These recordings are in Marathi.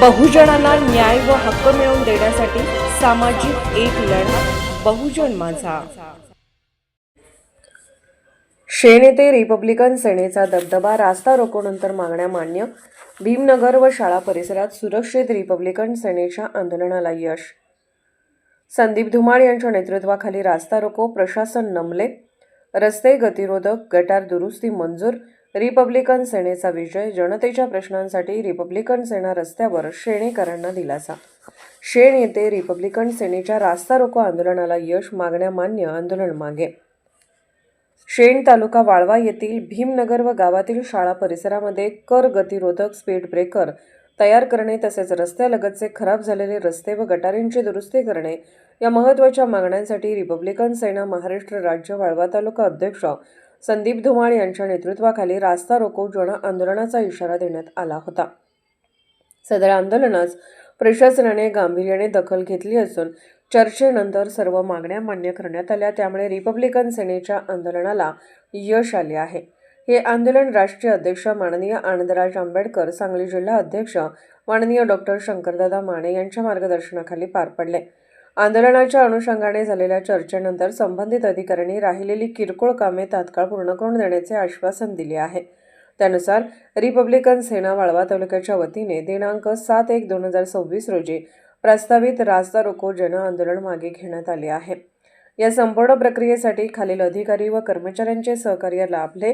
बहुजनांना न्याय व हक्क मिळवून देण्यासाठी सामाजिक एक लढा बहुजन माझा. शेण येथे रिपब्लिकन सेनेचा दबदबा रास्ता रोकोनंतर मागण्या मान्य भीमनगर व शाळा परिसरात सुरक्षित रिपब्लिकन सेनेच्या आंदोलनाला यश. संदीप धुमाळ यांच्या नेतृत्वाखाली रास्ता रोको प्रशासन नमले रस्ते गतिरोधक गटार दुरुस्ती मंजूर रिपब्लिकन सेनेचा विजय जनतेच्या प्रश्नांसाठी रिपब्लिकन सेना रस्त्यावर शेणेकरांना दिलासा. शेण येथे रिपब्लिकन सेनेच्या रास्ता रोको आंदोलनाला यश मागण्या मान्य आंदोलन मागे. शेण तालुका वाळवा येथील भीमनगर व गावातील शाळा परिसरामध्ये कर गतिरोधक स्पीड ब्रेकर तयार करणे तसेच रस्त्यालगतचे खराब झालेले रस्ते व गटारींची दुरुस्ती करणे या महत्त्वाच्या मागण्यांसाठी रिपब्लिकन सेना महाराष्ट्र राज्य वाळवा तालुका अध्यक्ष संदीप धुमाळ यांच्या नेतृत्वाखाली रास्ता रोको जन आंदोलनाचा इशारा देण्यात आला होता. सदर आंदोलनास प्रशासनाने गांभीर्याने दखल घेतली असून चर्चेनंतर सर्व मागण्या मान्य करण्यात आल्या. त्यामुळे रिपब्लिकन सेनेच्या आंदोलनाला यश आले आहे. हे आंदोलन राष्ट्रीय अध्यक्ष माननीय आनंदराज आंबेडकर सांगली जिल्हा अध्यक्ष माननीय डॉक्टर शंकरदादा माने यांच्या मार्गदर्शनाखाली पार पडले. आंदोलनाच्या अनुषंगाने झालेल्या चर्चेनंतर संबंधित अधिकाऱ्यांनी राहिलेली किरकोळ कामे तात्काळ पूर्ण करून देण्याचे आश्वासन दिले आहे. त्यानुसार रिपब्लिकन सेना वाळवा तालुक्याच्या वतीने दिनांक सात एक दोन हजार सव्वीस रोजी प्रस्तावित रास्ता रोको जन आंदोलन मागे घेण्यात आले आहे. या संपूर्ण प्रक्रियेसाठी खालील अधिकारी व कर्मचाऱ्यांचे सहकार्य लाभले.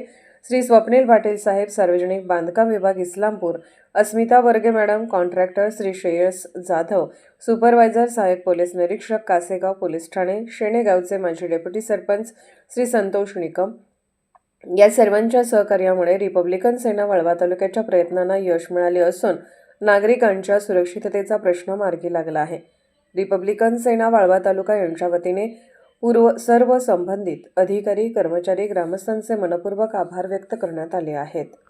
श्री स्वप्नील पाटील साहेब सार्वजनिक बांधकाम विभाग Islampur. Asmita Varge madam contractor Shri Shreyas Jadhav. Supervisor सहाय्यक पोलीस निरीक्षक कासेगाव पोलीस ठाणे. शेणेगावचे माजी डेप्युटी सरपंच श्री संतोष निकम. या सर्वांच्या सहकार्यामुळे रिपब्लिकन सेना वळवा तालुक्याच्या प्रयत्नांना यश मिळाले असून नागरिकांच्या सुरक्षिततेचा प्रश्न मार्गी लागला आहे. रिपब्लिकन सेना वाळवा तालुका यांच्या वतीने पूर्व सर्व संबंधित अधिकारी कर्मचारी ग्रामस्थांचे मनपूर्वक आभार व्यक्त करण्यात आले आहेत.